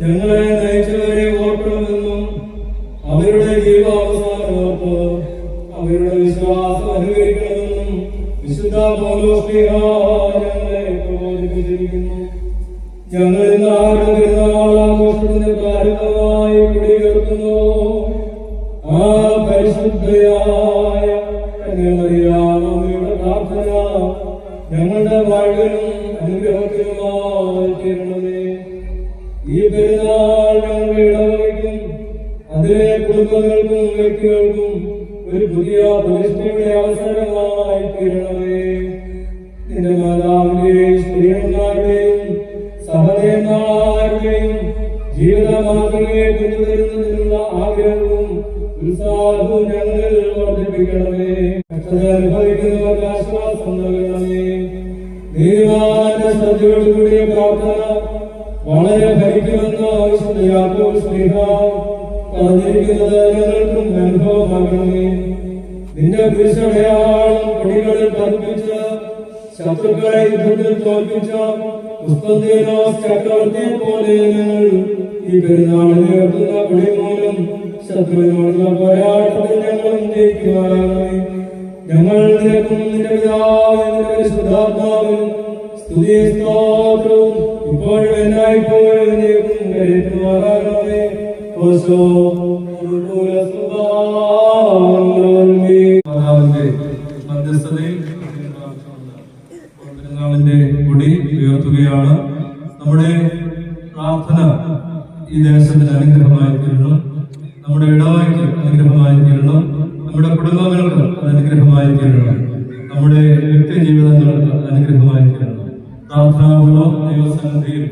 ഞങ്ങളെ നയിച്ചവരെ ഓർക്കണമെന്നും അവരുടെ ജീവാവസാനം ഓർത്ത് അവരുടെ വിശ്വാസം അനുകരിക്കണമെന്നും വിശുദ്ധ പൗലോസ്ലിഹ ഞങ്ങളെ പ്രബോധിപ്പിച്ചിരിക്കുന്നു ഞങ്ങൾ ഇന്ന് ആരുടെ ഞങ്ങളുടെ വാഴ്വിനും അനുഗ്രഹത്തിനുമായി തീരണമേ ഈ പെരുന്നാൾ ഞങ്ങളുടെ ഇടവഴിക്കും അതിലെ കുടുംബങ്ങൾക്കും വ്യക്തികൾക്കും ഒരു പുതിയ പ്രതിഷ്ഠയുടെ അവസരമായി തീരണമേ. നിന്റെ മാതാവിന്റെയും സ്ത്രീയന്മാരുടെയും സഹദേവന്മാരുടെയും ജീവിത മാതൃകയെ പിന്തുടരുന്നതിനുള്ള ആഗ്രഹവും ഉത്സാഹവും ഞങ്ങൾ വർദ്ധിപ്പിക്കണമേ. അനുഭവിക്കുന്നവർക്ക് ആശ്വാസം നീതിമാന്റെ ശ്രദ്ധയോടുകൂടിയ പ്രാർത്ഥന വളരെ ഭരിക്കുമെന്ന ആവശ്യം യാക്കോബ് സ്നേഹ പറഞ്ഞിരിക്കുന്നത് ഞങ്ങൾക്കും അനുഭവമാകണമേ നിന്റെ പുരുഷടയാളം കൊടികളിൽ പതിപ്പിച്ച് ശത്രുക്കളെ യുദ്ധത്തിൽ തോൽപ്പിച്ച കുസ്തന്തീനോസ് ചക്രവർത്തിയെ പോലെ ഞങ്ങൾ ഈ പെരുന്നാളിനെ ഉയർത്തുന്ന കൊടി മൂലം ശത്രുവിനോടുള്ള പോരാട്ടത്തിൽ ഞങ്ങൾ ജയിക്കുവാനാകണമേ ഞങ്ങൾ നിനക്കും നിന്റെ പിതാവിനും പരിശുദ്ധാത്മാവിനും സ്തുതി സ്തോത്രവും. ഇപ്പോഴും എല്ലായ്പ്പോഴും നീക്കും കരുത്തുമാറാകണമേ കൊടി ഉയർത്തുകയാണ് നമ്മുടെ പ്രാർത്ഥന ഈ ദേശത്തിന് അനുഗ്രഹമായി തീരണം. നമ്മുടെ ഇടവായ്ക്ക് അനുഗ്രഹമായി തീരണം. നമ്മുടെ കുടുംബങ്ങൾക്ക് അത് അനുഗ്രഹമായി തീരണം നമ്മുടെ വ്യക്തി ജീവിതങ്ങൾക്ക് അത് അനുഗ്രഹമായി തീരണം പ്രാർത്ഥനാപൂർവം ദൈവസന്നിധിയിൽ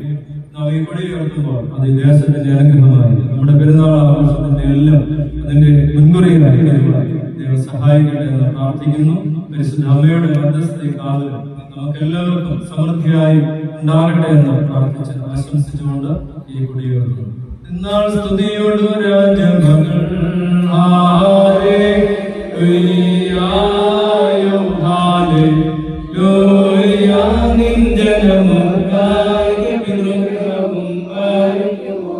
നാം ഈ പണി ഉയർത്തുമ്പോൾ അത് ദേശത്തിന്റെ അനുഗ്രഹമായി. നമ്മുടെ പെരുന്നാൾ ആഘോഷത്തിന്റെ എല്ലാം അതിന്റെ മുൻകുറിയിലായി ദൈവം സഹായിക്കട്ടെ എന്ന് പ്രാർത്ഥിക്കുന്നു. പരിശുദ്ധ അമ്മയുടെ മധ്യസ്ഥതയിൽ കാവലും നമുക്ക് എല്ലാവർക്കും സമൃദ്ധിയായി ഉണ്ടാകട്ടെ എന്ന് പ്രാർത്ഥിച്ച് ആശംസിച്ചുകൊണ്ട് ഈ കൊടി ഇന്നാൾ സ്തുതിയോട് രാജ്യമകൾ ആരേ ഉയ്യായോ ഹാലേ ലോയ നിൻ ജനമക്കായ പിതൃഗ്രഹവും ആയിരിക്കുമോ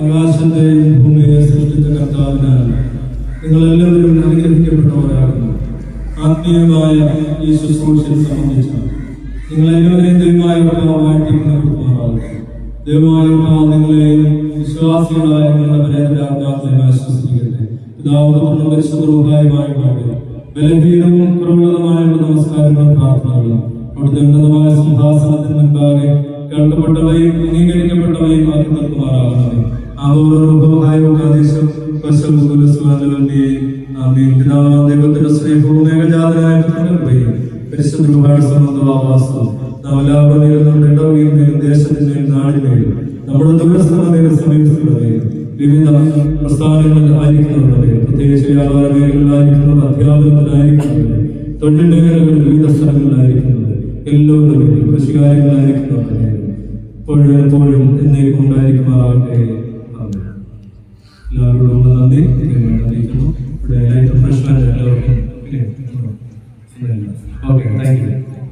ആകാശത്തെയും ഭൂമിയെ സൃഷ്ടിച്ച കർത്താവിനാണ്. നിങ്ങളെല്ലാവരും അനുഗ്രഹിക്കപ്പെട്ടവരാകുന്നു. ആത്മീയമായ ഈ ശുശ്രൂഷയെ സംബന്ധിച്ച് നിങ്ങൾ എല്ലാവരെയും ദൈവമായ കർത്താവായിട്ട് നടത്തുമാറാകുന്നു ദൈവമായ നിങ്ങളെയും വിശ്വാസികളായ നിങ്ങളുടെ പരേതരാജ്ഞാത്തെ ആശ്വസിപ്പിക്കട്ടെ. പിതാവുന്ന പരിശുദ്ധവുമായുമായി പാടി ബലഹീനവും കുറവുള്ളതുമായുള്ള നമസ്കാരങ്ങളും പ്രാർത്ഥനകളും അവിടുത്തെ ഉന്നതമായ സിംഹാസനത്തിന് മുമ്പാകെ കേൾക്കപ്പെട്ടവയും അംഗീകരിക്കപ്പെട്ടവയും ആക്കി നിർത്തുമാറാകണമേ നമ്മുടെ ദൂരസ്ഥലമേലും സമീപസ്ഥലമേലും വിവിധ പ്രസ്ഥാനങ്ങളിൽ ആയിരിക്കുന്നവരുടെ പ്രത്യേകിച്ച് വ്യാപാര മേഖലകളിലായിരിക്കുന്നവർ അധ്യാപനത്തിലായിരിക്കുന്നവർ തൊഴിൽ മേഖലകളിൽ വിവിധ സ്ഥലങ്ങളിലായിരിക്കുന്നവർ എല്ലാവരുടെ പേരും കൃഷികാര്യങ്ങളായിരിക്കുന്നവരുടെ പേരും ഇപ്പോഴും എപ്പോഴും എന്നേക്കും ഉണ്ടായിരിക്കുമാറാകട്ടെ. എല്ലാവരോടും നന്ദി. അറിയിക്കുന്നു ഇവിടെ ലൈറ്റ് റിഫ്രഷ്മെന്റ് എല്ലാവർക്കും? Okay thank you